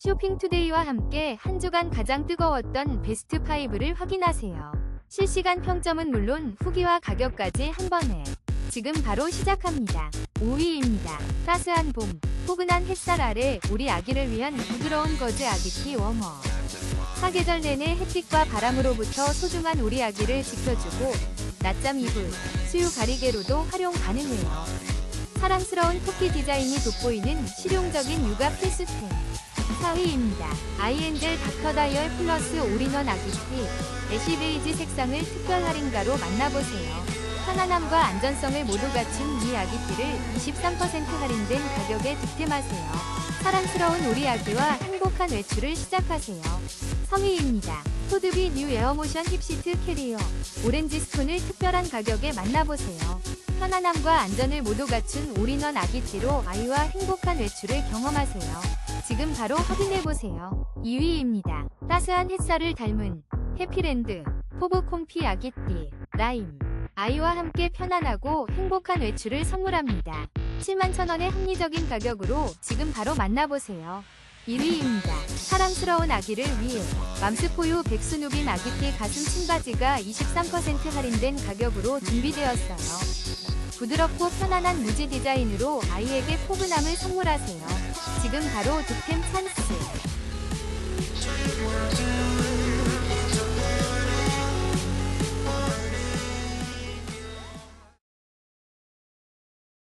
쇼핑투데이와 함께 한 주간 가장 뜨거웠던 베스트 5를 확인하세요. 실시간 평점은 물론 후기와 가격까지 한 번에 지금 바로 시작합니다. 5위입니다. 따스한 봄, 포근한 햇살 아래 우리 아기를 위한 부드러운 거즈 아기티 워머. 사계절 내내 햇빛과 바람으로부터 소중한 우리 아기를 지켜주고 낮잠 이불, 수유 가리개로도 활용 가능해요. 사랑스러운 토끼 디자인이 돋보이는 실용적인 육아 필수템. 4위입니다. 아이엔젤 닥터 다이얼 플러스 올인원 아기티 애쉬 베이지 색상을 특별 할인가로 만나보세요. 편안함과 안전성을 모두 갖춘 이 아기티를 23% 할인된 가격에 득템하세요. 사랑스러운 우리 아기와 행복한 외출을 시작하세요. 3위입니다. 코드비 뉴 에어모션 힙시트 캐리어 오렌지 스톤을 특별한 가격에 만나보세요. 편안함과 안전을 모두 갖춘 올인원 아기티로 아이와 행복한 외출을 경험하세요. 지금 바로 확인해보세요. 2위입니다. 따스한 햇살을 닮은 해피랜드 포브콤피 아기띠 라임 아이와 함께 편안하고 행복한 외출을 선물합니다. 71,000원의 합리적인 가격으로 지금 바로 만나보세요. 1위입니다. 사랑스러운 아기를 위해 맘스포유 백수누빈 아기띠 가슴 침바지가 23% 할인된 가격으로 준비되었어요. 부드럽고 편안한 무지 디자인으로 아이에게 포근함을 선물하세요. 지금 바로 득템 찬스.